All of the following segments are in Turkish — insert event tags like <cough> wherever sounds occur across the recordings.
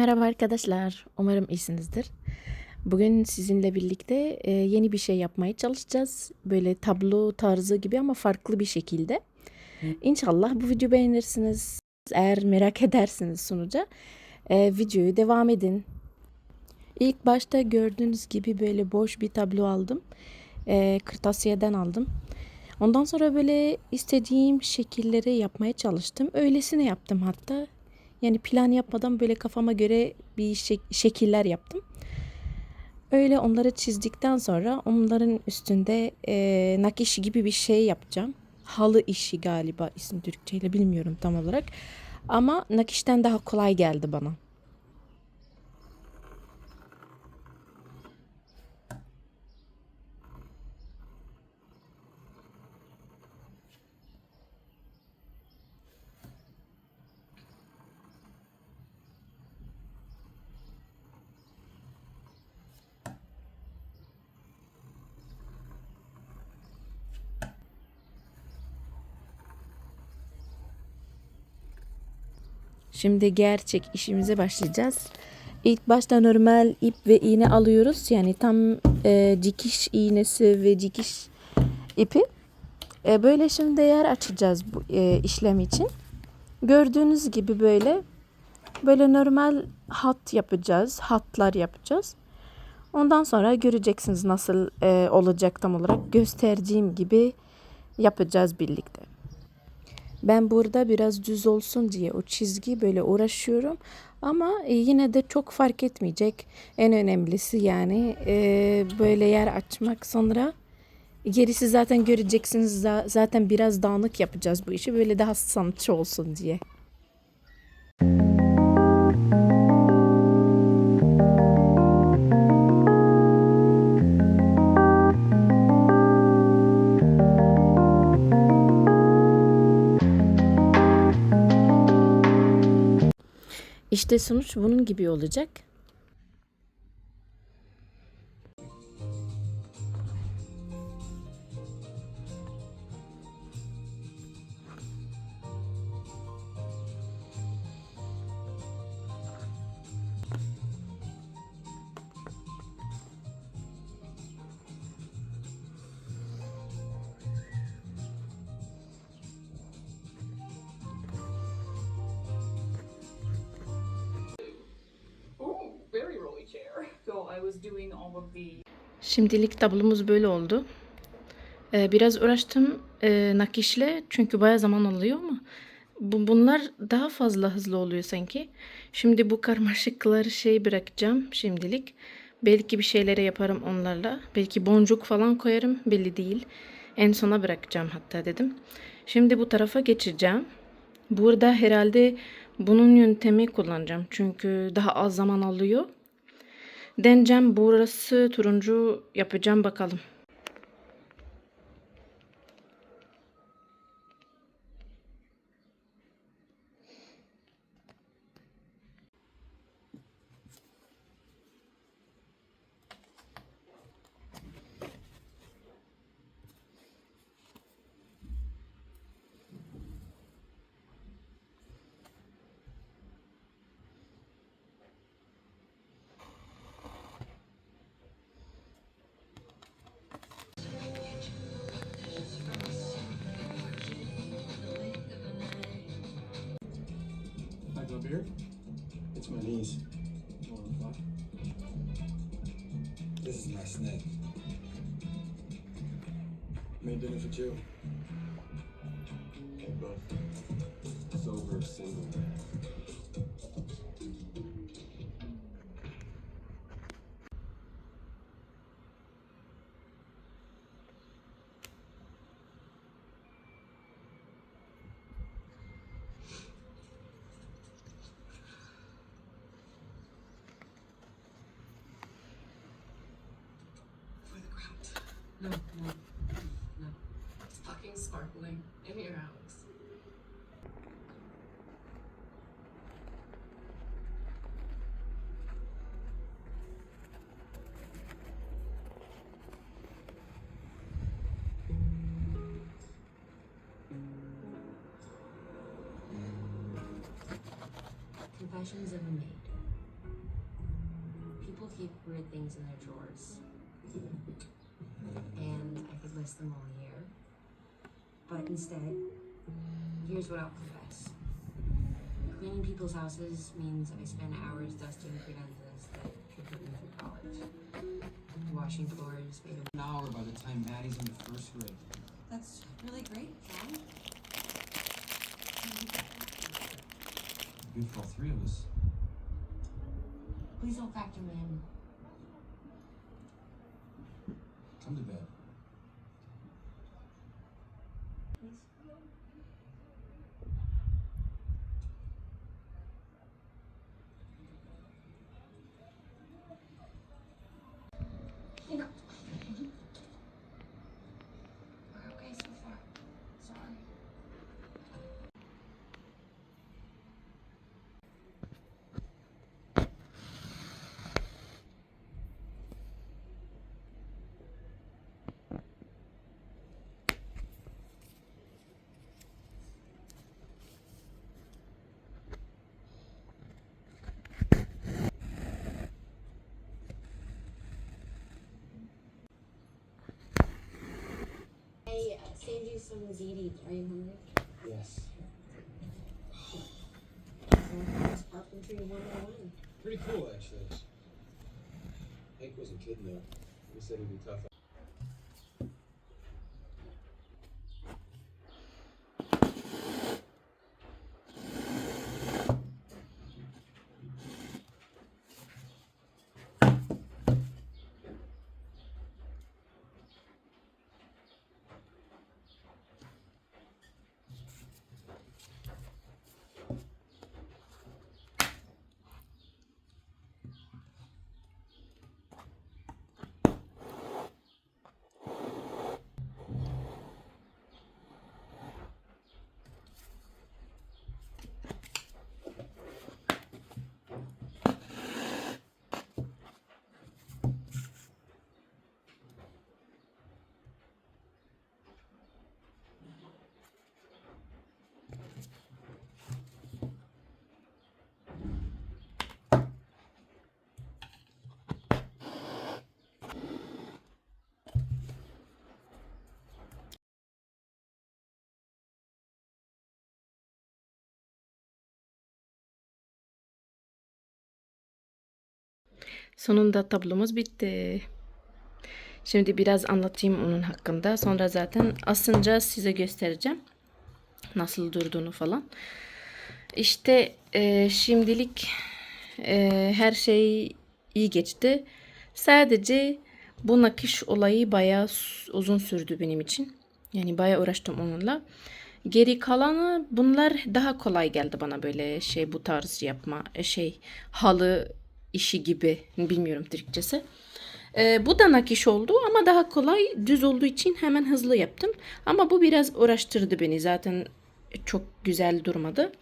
Merhaba arkadaşlar. Umarım iyisinizdir. Bugün sizinle birlikte e, yeni bir şey yapmaya çalışacağız. Böyle tablo tarzı gibi ama farklı bir şekilde. İnşallah bu videoyu beğenirsiniz. Eğer merak <laughs> edersiniz sonuca e, videoyu devam edin. İlk başta gördüğünüz gibi böyle boş bir tablo aldım. E, kırtasiyeden aldım. Ondan sonra böyle istediğim şekilleri yapmaya çalıştım. Öylesine yaptım hatta. Yani plan yapmadan böyle kafama göre bir şek- şekiller yaptım. Öyle onları çizdikten sonra onların üstünde e, nakiş gibi bir şey yapacağım. Halı işi galiba isim Türkçeyle bilmiyorum tam olarak. Ama nakişten daha kolay geldi bana. Şimdi gerçek işimize başlayacağız. İlk başta normal ip ve iğne alıyoruz. Yani tam e, dikiş iğnesi ve dikiş ipi. E, böyle şimdi yer açacağız bu e, işlem için. Gördüğünüz gibi böyle böyle normal hat yapacağız. Hatlar yapacağız. Ondan sonra göreceksiniz nasıl e, olacak tam olarak gösterdiğim gibi yapacağız birlikte. Ben burada biraz düz olsun diye o çizgi böyle uğraşıyorum. Ama e, yine de çok fark etmeyecek. En önemlisi yani e, böyle yer açmak sonra gerisi zaten göreceksiniz. Za- Zaten biraz dağınık yapacağız bu işi. Böyle daha sanatçı olsun diye. İşte sonuç bunun gibi olacak. Şimdilik tablomuz böyle oldu. Ee, biraz uğraştım e, nakişle çünkü baya zaman alıyor ama bu, bunlar daha fazla hızlı oluyor sanki. Şimdi bu karmaşıkları şey bırakacağım şimdilik. Belki bir şeylere yaparım onlarla. Belki boncuk falan koyarım belli değil. En sona bırakacağım hatta dedim. Şimdi bu tarafa geçeceğim. Burada herhalde bunun yöntemi kullanacağım. Çünkü daha az zaman alıyor. Deneyeceğim burası turuncu yapacağım bakalım. Up here, it's my knees. You wanna fuck? This is my snake. Made dinner for two. Hey, both sober, single. No, no, no. It's fucking sparkling in here, Alex. Confessions of a Maid. People keep weird things in their drawers. And list them all here. But instead, here's what I'll confess. Cleaning people's houses means I spend hours dusting credences that could put me through college. Washing floors made an hour by the time Maddie's in the first grade. That's really great, John. Good for all three of us. Please don't factor me in. Come to bed. someone's eating. Are you hungry? Yes. Pretty cool, actually. Hank wasn't kidding though. He said he'd be tough Sonunda tablomuz bitti. Şimdi biraz anlatayım onun hakkında. Sonra zaten asınca size göstereceğim. Nasıl durduğunu falan. İşte e, şimdilik e, her şey iyi geçti. Sadece bu nakış olayı bayağı uzun sürdü benim için. Yani bayağı uğraştım onunla. Geri kalanı bunlar daha kolay geldi bana böyle şey bu tarz yapma e, şey halı işi gibi bilmiyorum Türkçesi. Ee, bu da nakış oldu ama daha kolay düz olduğu için hemen hızlı yaptım. Ama bu biraz uğraştırdı beni zaten çok güzel durmadı.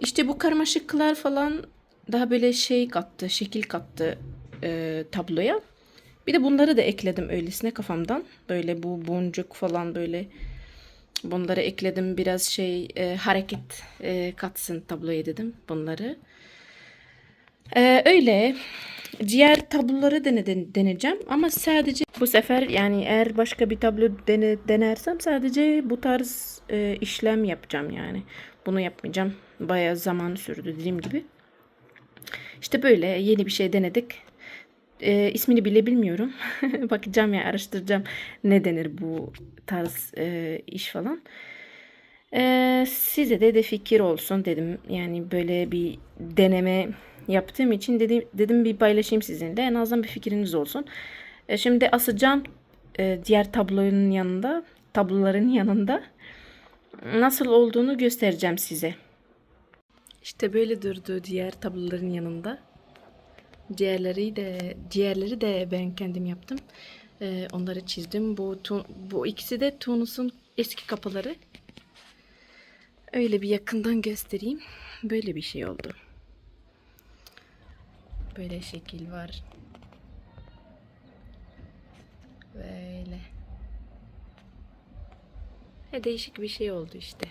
İşte bu karmaşıklar falan daha böyle şey kattı, şekil kattı e, tabloya. Bir de bunları da ekledim öylesine kafamdan. Böyle bu boncuk falan böyle bunları ekledim. Biraz şey e, hareket e, katsın tabloya dedim bunları. Ee, öyle. Diğer tabloları dene, deneyeceğim ama sadece bu sefer yani eğer başka bir tablo dene, denersem sadece bu tarz e, işlem yapacağım yani. Bunu yapmayacağım. Bayağı zaman sürdü dediğim gibi. İşte böyle yeni bir şey denedik. E, ismini bile bilmiyorum. <laughs> Bakacağım ya araştıracağım ne denir bu tarz e, iş falan. Ee, size de de fikir olsun dedim. Yani böyle bir deneme yaptığım için dedim, dedim bir paylaşayım sizinle. En azından bir fikriniz olsun. Ee, şimdi asacağım e, diğer tablonun yanında, tabloların yanında nasıl olduğunu göstereceğim size. İşte böyle durdu diğer tabloların yanında. Diğerleri de diğerleri de ben kendim yaptım. Ee, onları çizdim. Bu bu ikisi de Tunus'un eski kapıları. Öyle bir yakından göstereyim. Böyle bir şey oldu. Böyle şekil var. Böyle. He, değişik bir şey oldu işte.